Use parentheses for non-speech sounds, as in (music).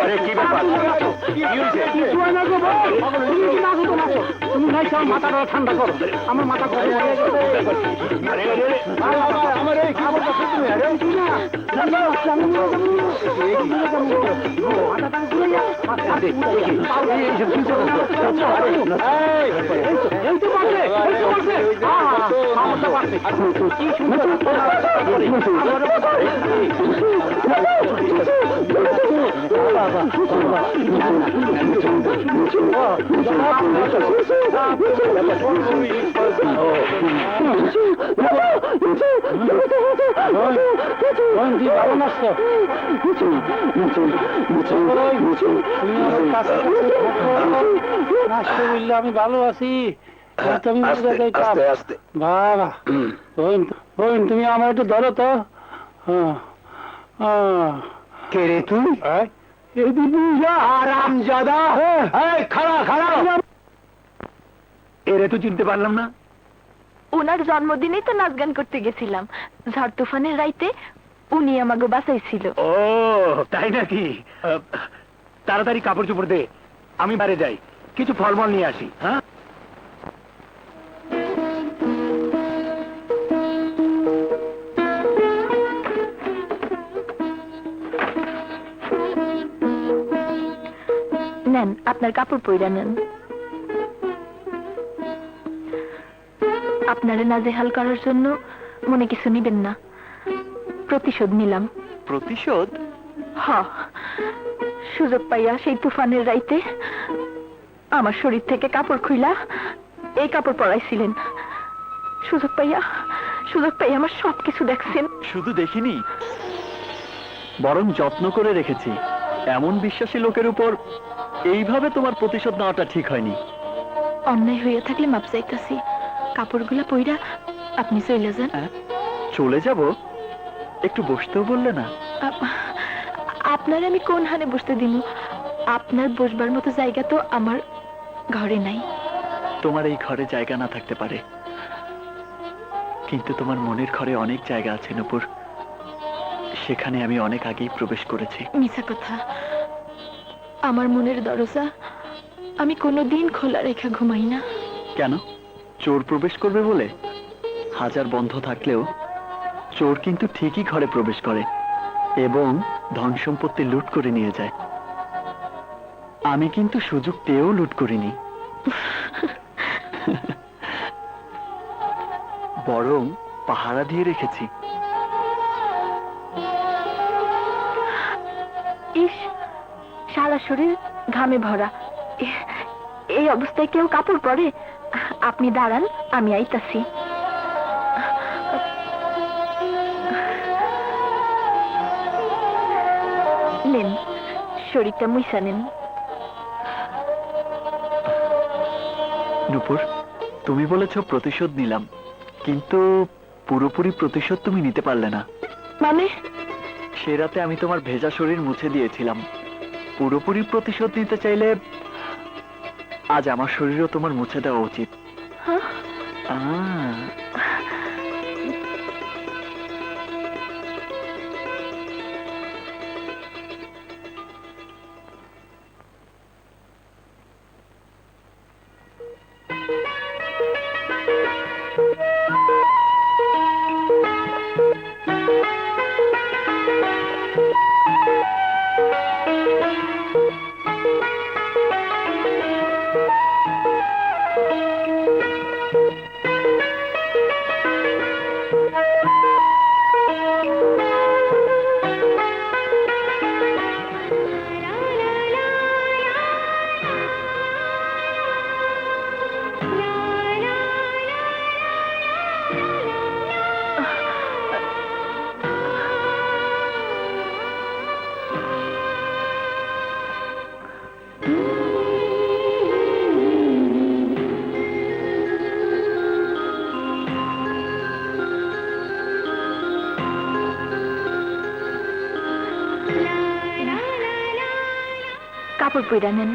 আরে কি ব্যাপার তুমি নাই আমার মাথাটা ঠান্ডা করো আমার মাথা গরম হয়ে গেছে আমার এই খাবারটা আরে আমি ভালো আছি। বাবা বোন তুমি আমার একটু ধরো তো। হ্যাঁ হ্যাঁ। কে রে তুই? আরাম জাদা। এই খাড়া খাড়া। এরে তো চিনতে পারলাম না। ওনার জন্মদিনেই তো নাচ গান করতে গেছিলাম। ঝড় তুফানের রাইতে উনি আমাকে বাঁচাইছিল। ও তাই নাকি? তাড়াতাড়ি কাপড় চোপড় দে। আমি বাইরে যাই। কিছু ফলমল নিয়ে আসি হ্যাঁ? নেন আপনার কাপড় পইরা নেন। আপনারে নাজেহাল করার জন্য মনে কিছু নিবেন না। প্রতিশোধ নিলাম। প্রতিশোধ? হ। সুযোগ পাইয়া সেই তুফানের রাইতে আমার শরীর থেকে কাপড় খুইলা এই কাপড় পরাইছিলেন। সুযোগ পাইয়া সুযোগ পাইয়া আমার সব কিছু দেখছেন। শুধু দেখিনি বরং যত্ন করে রেখেছি। এমন বিশ্বাসী লোকের উপর এইভাবে তোমার প্রতিশোধ নেওয়াটা ঠিক হয়নি। অন্যায় হইয়া থাকলে মাপ চাইতাছি। কাপড়গুলা পইরা আপনি চলে যান। চলে যাব? একটু বসতেও বললে না? আপনার আমি কোন হানে বসতে দিন আপনার বসবার মতো জায়গা তো আমার ঘরে নাই। তোমার এই ঘরে জায়গা না থাকতে পারে। কিন্তু তোমার মনের ঘরে অনেক জায়গা আছে নুপুর। সেখানে আমি অনেক আগেই প্রবেশ করেছি। মিছা কথা। আমার মনের দরজা আমি কোনোদিন খোলা রেখা ঘুমাই না। কেন? চোর প্রবেশ করবে বলে? হাজার বন্ধ থাকলেও চোর কিন্তু ঠিকই ঘরে প্রবেশ করে এবং ধন সম্পত্তি লুট করে নিয়ে যায়। আমি কিন্তু সুযোগ পেয়েও লুট করিনি। (laughs) বরং পাহারা দিয়ে রেখেছি। শরীর ঘামে ভরা। এই অবস্থায় কেউ কাপড় পরে? আপনি দাঁড়ান আমি আইতাছি। নেন শরীরটা মুইসা নেন। নুপুর তুমি বলেছ প্রতিশোধ নিলাম কিন্তু পুরোপুরি প্রতিশোধ তুমি নিতে পারলে না। মানে? সে রাতে আমি তোমার ভেজা শরীর মুছে দিয়েছিলাম। পুরোপুরি প্রতিশোধ নিতে চাইলে আজ আমার শরীরও তোমার মুছে দেওয়া উচিত হ্যাঁ? আহ, কাপড় পইরা নেন।